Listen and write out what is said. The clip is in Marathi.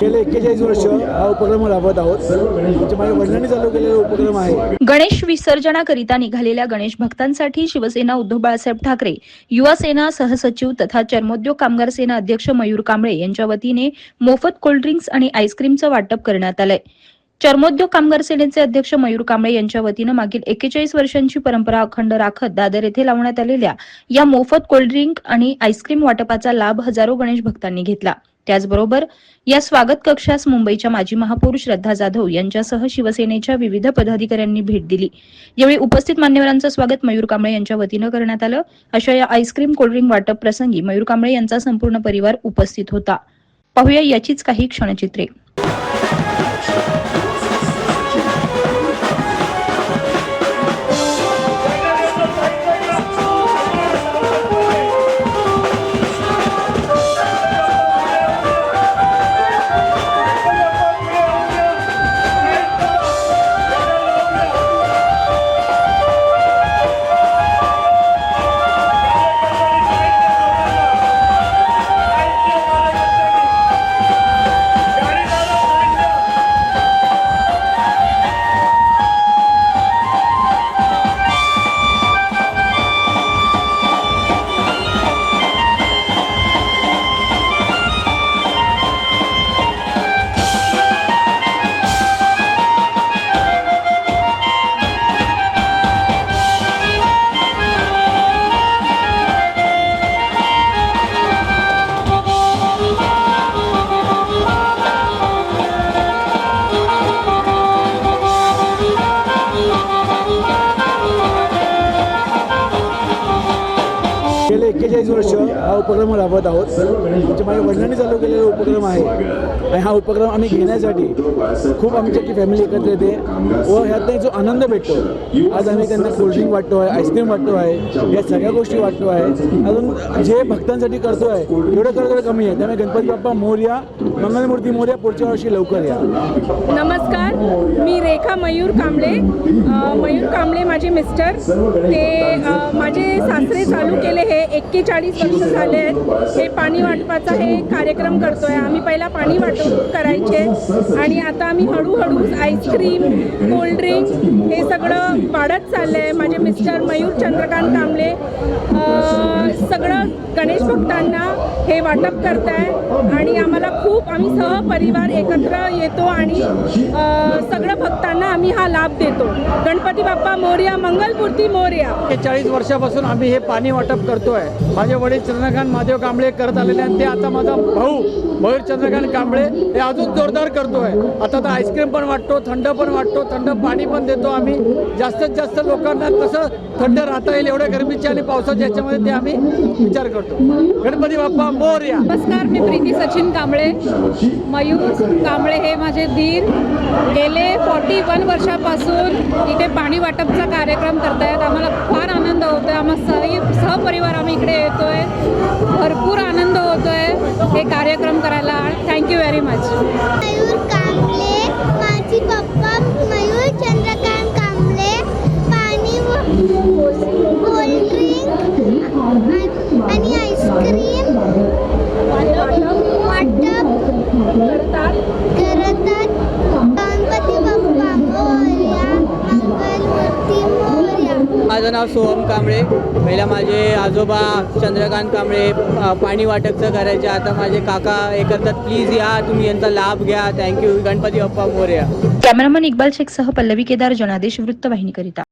गेले एक्केचाळीस वर्ष हा उपक्रम राबवत आहोत. म्हणजे माझ्या वडिलांनी चालू केलेला उपक्रम आहे. गणेश विसर्जनाकरिता निघालेल्या गणेश भक्तांसाठी शिवसेना उद्धव बाळासाहेब ठाकरे युवा सेना सहसचिव तथा चर्मोद्योग कामगार सेना अध्यक्ष मयूर कांबळे यांच्या वतीने मोफत कोल्ड्रिंक्स आणि आईस्क्रीमचं वाटप करण्यात आलंय. चर्मोद्योग कामगार सेनेचे अध्यक्ष मयूर कांबळे यांच्या वतीनं मागील एक्केचाळीस वर्षांची परंपरा अखंड राखत दादर येथे लावण्यात आलेल्या या मोफत कोल्ड्रिंक आणि आईस्क्रीम वाटपाचा लाभ हजारो गणेश भक्तांनी घेतला. त्याचबरोबर या स्वागत कक्षास मुंबईच्या माजी महापौर श्रद्धा जाधव यांच्यासह शिवसेनेच्या विविध पदाधिकाऱ्यांनी भेट दिली. यावेळी उपस्थित मान्यवरांचं स्वागत मयूर कांबळे यांच्या वतीनं करण्यात आलं. अशा या आईस्क्रीम कोल्ड्रिंक वाटप प्रसंगी मयूर कांबळे यांचा संपूर्ण परिवार उपस्थित होता. पाहूया याचीच काही क्षणचित्रे. गेले वर्ष हा उपक्रम राबवत आहोत. म्हणजे माझ्या वडिलांनी चालू केलेला उपक्रम आहे. आणि हा उपक्रम आम्ही घेण्यासाठी खूप आमची फॅमिली एकत्र येते व ह्यात जो आनंद भेटतो आज आम्ही त्यांना कोल्ड्रिंक वाटतो आहे आईस्क्रीम वाटतो आहे या सगळ्या गोष्टी वाटतो आहे अजून जे भक्तांसाठी करतो आहे एवढं करतो कमी आहे. त्यामुळे गणपती बाप्पा मोर्या मंगलमूर्ती मोर्या पुढच्या वर्षी लवकर या. नमस्कार मी रेखा मयूर कांबळे. मयूर कांबळे माझे मिस्टर. ते माझे सासरे चालू केले हे एक एक्केचाळीस वर्ष झाले आहेत. हे पाणी वाटपाचा हे कार्यक्रम करतोय. आम्ही पहिला पाणी वाटप करायचे आणि आता आम्ही हळूहळू आईस्क्रीम कोल्ड्रिंक हे सगळं वाढत चाललं आहे माझे मिस्टर मयूर चंद्रकांत कांबळे सगळं गणेश भक्तांना हे वाटप करताय आणि आम्हाला खूप आम्ही सहपरिवार एकत्र येतो आणि सगळं भक्तांना आम्ही हा लाभ देतो. गणपती बाप्पा मोर्या मंगलमूर्ती मोर्या. चाळीस वर्षापासून आम्ही हे पाणी वाटप करतो आहे माझे वडील चंद्रकांत महादेव कांबळे करत आलेले आणि ते आता माझा भाऊ मयूर चंद्रकांत कांबळे हे अजून जोरदार करतो आहे आता तर आईस्क्रीम पण वाटतो थंड पण वाटतो थंड पाणी पण देतो आम्ही. जास्तीत जास्त लोकांना कसं थंड राहता येईल एवढ्या गरमीच्या आणि पावसाच्या याच्यामध्ये ते आम्ही विचार करतो. गणपती बाप्पा मोर्या नमस्कार मी प्रीती सचिन कांबळे. मयूर कांबळे हे माझे धीर गेले फॉर्टी वन वर्षापासून इथे पाणी वाटपचा कार्यक्रम करतायत. आम्हाला फार आनंद होतोय. आम्हा सही सहपरिवार आम्ही इकडे येतोय. भरपूर आनंद होतोय हे कार्यक्रम करायला. थँक्यू व्हेरी मच माझी पप्पा. माझं नाव सोहम कांबळे. पहिला माझे आजोबा चंद्रकांत कांबळे पाणी वाटपचं करायचे. आता माझे काका हे करतात प्लीज या तुम्ही यांचा लाभ घ्या. Thank you Ganpati Bappa Morya. Cameraman Iqbal शेखसह Pallavi Kedar Janadesh वृत्तवाहिनीकरिता.